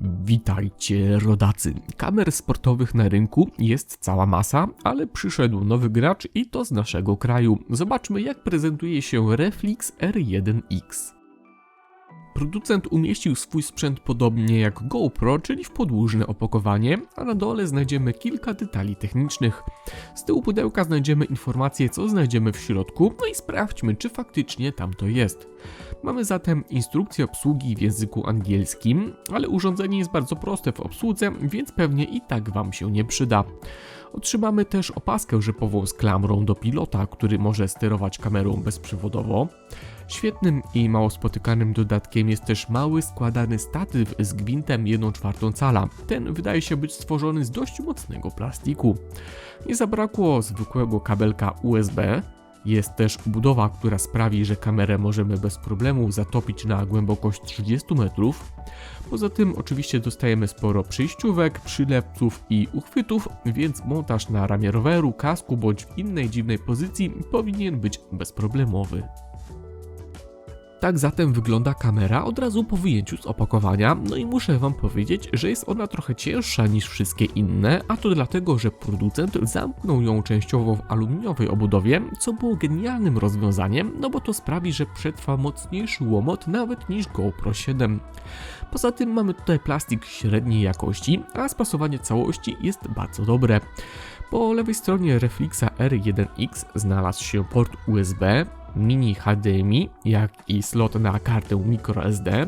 Witajcie rodacy. Kamer sportowych na rynku jest cała masa, ale przyszedł nowy gracz i to z naszego kraju. Zobaczmy jak prezentuje się Reflex R1X. Producent umieścił swój sprzęt podobnie jak GoPro, czyli w podłużne opakowanie, a na dole znajdziemy kilka detali technicznych. Z tyłu pudełka znajdziemy informacje, co znajdziemy w środku, no i sprawdźmy, czy faktycznie tam to jest. Mamy zatem instrukcję obsługi w języku angielskim, ale urządzenie jest bardzo proste w obsłudze, więc pewnie i tak Wam się nie przyda. Otrzymamy też opaskę rzepową z klamrą do pilota, który może sterować kamerą bezprzewodowo. Świetnym i mało spotykanym dodatkiem jest też mały składany statyw z gwintem 1,4 cala. Ten wydaje się być stworzony z dość mocnego plastiku. Nie zabrakło zwykłego kabelka USB, jest też budowa, która sprawi, że kamerę możemy bez problemu zatopić na głębokość 30 metrów. Poza tym oczywiście dostajemy sporo przyjściówek, przylepców i uchwytów, więc montaż na ramię roweru, kasku bądź w innej dziwnej pozycji powinien być bezproblemowy. Tak zatem wygląda kamera od razu po wyjęciu z opakowania, no i muszę wam powiedzieć, że jest ona trochę cięższa niż wszystkie inne, a to dlatego, że producent zamknął ją częściowo w aluminiowej obudowie, co było genialnym rozwiązaniem, no bo to sprawi, że przetrwa mocniejszy łomot nawet niż GoPro 7. Poza tym mamy tutaj plastik średniej jakości, a spasowanie całości jest bardzo dobre. Po lewej stronie Reflexa R1X znalazł się port USB, mini HDMI, jak i slot na kartę microSD.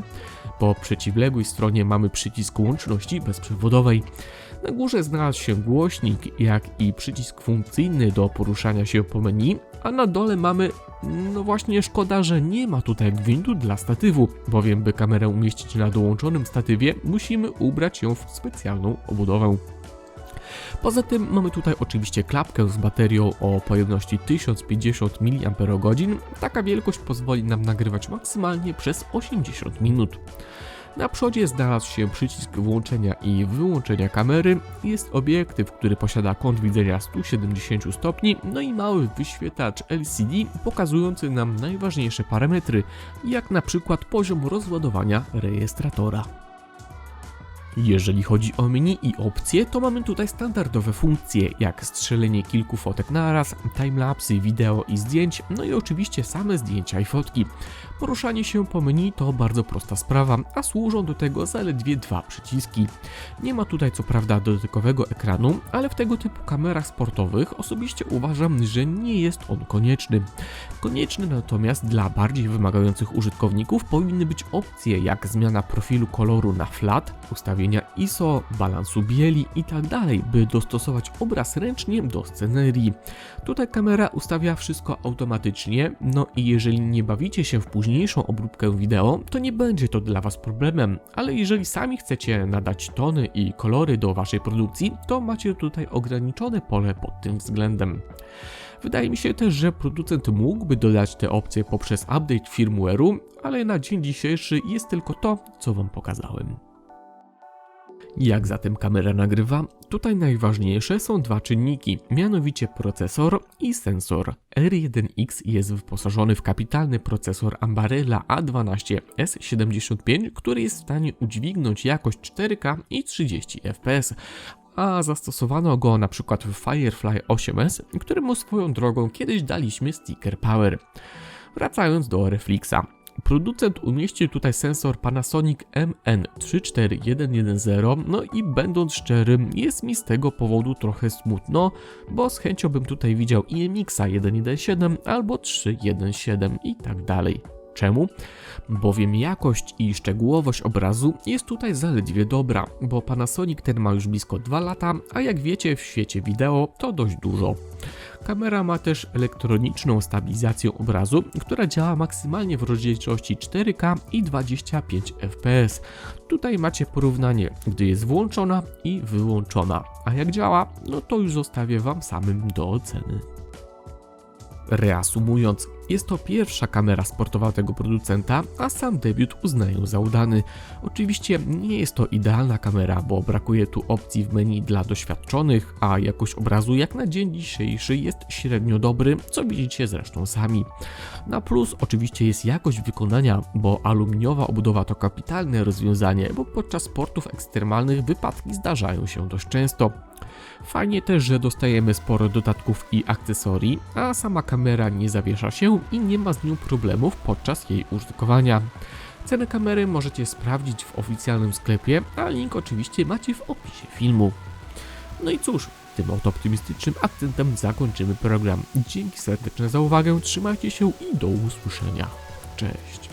Po przeciwległej stronie mamy przycisk łączności bezprzewodowej. Na górze znalazł się głośnik, jak i przycisk funkcyjny do poruszania się po menu, a na dole mamy no właśnie szkoda, że nie ma tutaj gwintu dla statywu, bowiem by kamerę umieścić na dołączonym statywie, musimy ubrać ją w specjalną obudowę. Poza tym mamy tutaj oczywiście klapkę z baterią o pojemności 1050 mAh. Taka wielkość pozwoli nam nagrywać maksymalnie przez 80 minut. Na przodzie znalazł się przycisk włączenia i wyłączenia kamery, jest obiektyw, który posiada kąt widzenia 170 stopni, no i mały wyświetlacz LCD pokazujący nam najważniejsze parametry, jak na przykład poziom rozładowania rejestratora. Jeżeli chodzi o menu i opcje, to mamy tutaj standardowe funkcje, jak strzelenie kilku fotek naraz, timelapsy, wideo i zdjęć, no i oczywiście same zdjęcia i fotki. Poruszanie się po menu to bardzo prosta sprawa, a służą do tego zaledwie dwa przyciski. Nie ma tutaj co prawda dotykowego ekranu, ale w tego typu kamerach sportowych osobiście uważam, że nie jest on konieczny. Konieczny natomiast dla bardziej wymagających użytkowników powinny być opcje jak zmiana profilu koloru na flat, ustawienia ISO, balansu bieli itd., tak by dostosować obraz ręcznie do scenerii. Tutaj kamera ustawia wszystko automatycznie, no i jeżeli nie bawicie się w późniejszą obróbkę wideo, to nie będzie to dla Was problemem, ale jeżeli sami chcecie nadać tony i kolory do Waszej produkcji, to macie tutaj ograniczone pole pod tym względem. Wydaje mi się też, że producent mógłby dodać te opcje poprzez update firmware'u, ale na dzień dzisiejszy jest tylko to, co Wam pokazałem. Jak zatem kamera nagrywa? Tutaj najważniejsze są dwa czynniki, mianowicie procesor i sensor. R1X jest wyposażony w kapitalny procesor Ambarella A12S75, który jest w stanie udźwignąć jakość 4K i 30 fps, a zastosowano go na przykład w Firefly 8S, któremu swoją drogą kiedyś daliśmy sticker power. Wracając do Reflexa. Producent umieścił tutaj sensor Panasonic MN34110, no i będąc szczerym, jest mi z tego powodu trochę smutno, bo z chęcią bym tutaj widział IMX-a 117 albo 317 i tak dalej. Czemu? Bowiem jakość i szczegółowość obrazu jest tutaj zaledwie dobra, bo Panasonic ten ma już blisko 2 lata, a jak wiecie w świecie wideo to dość dużo. Kamera ma też elektroniczną stabilizację obrazu, która działa maksymalnie w rozdzielczości 4K i 25 fps. Tutaj macie porównanie, gdy jest włączona i wyłączona. A jak działa, no to już zostawię Wam samym do oceny. Reasumując, Jest to pierwsza kamera sportowa tego producenta, a sam debiut uznaję za udany. Oczywiście nie jest to idealna kamera, bo brakuje tu opcji w menu dla doświadczonych, a jakość obrazu jak na dzień dzisiejszy jest średnio dobry, co widzicie zresztą sami. Na plus oczywiście jest jakość wykonania, bo aluminiowa obudowa to kapitalne rozwiązanie, bo podczas sportów ekstremalnych wypadki zdarzają się dość często. Fajnie też, że dostajemy sporo dodatków i akcesorii, a sama kamera nie zawiesza się i nie ma z nią problemów podczas jej użytkowania. Cenę kamery możecie sprawdzić w oficjalnym sklepie, a link oczywiście macie w opisie filmu. No i cóż, tym oto optymistycznym akcentem zakończymy program. Dzięki serdeczne za uwagę, trzymajcie się i do usłyszenia. Cześć.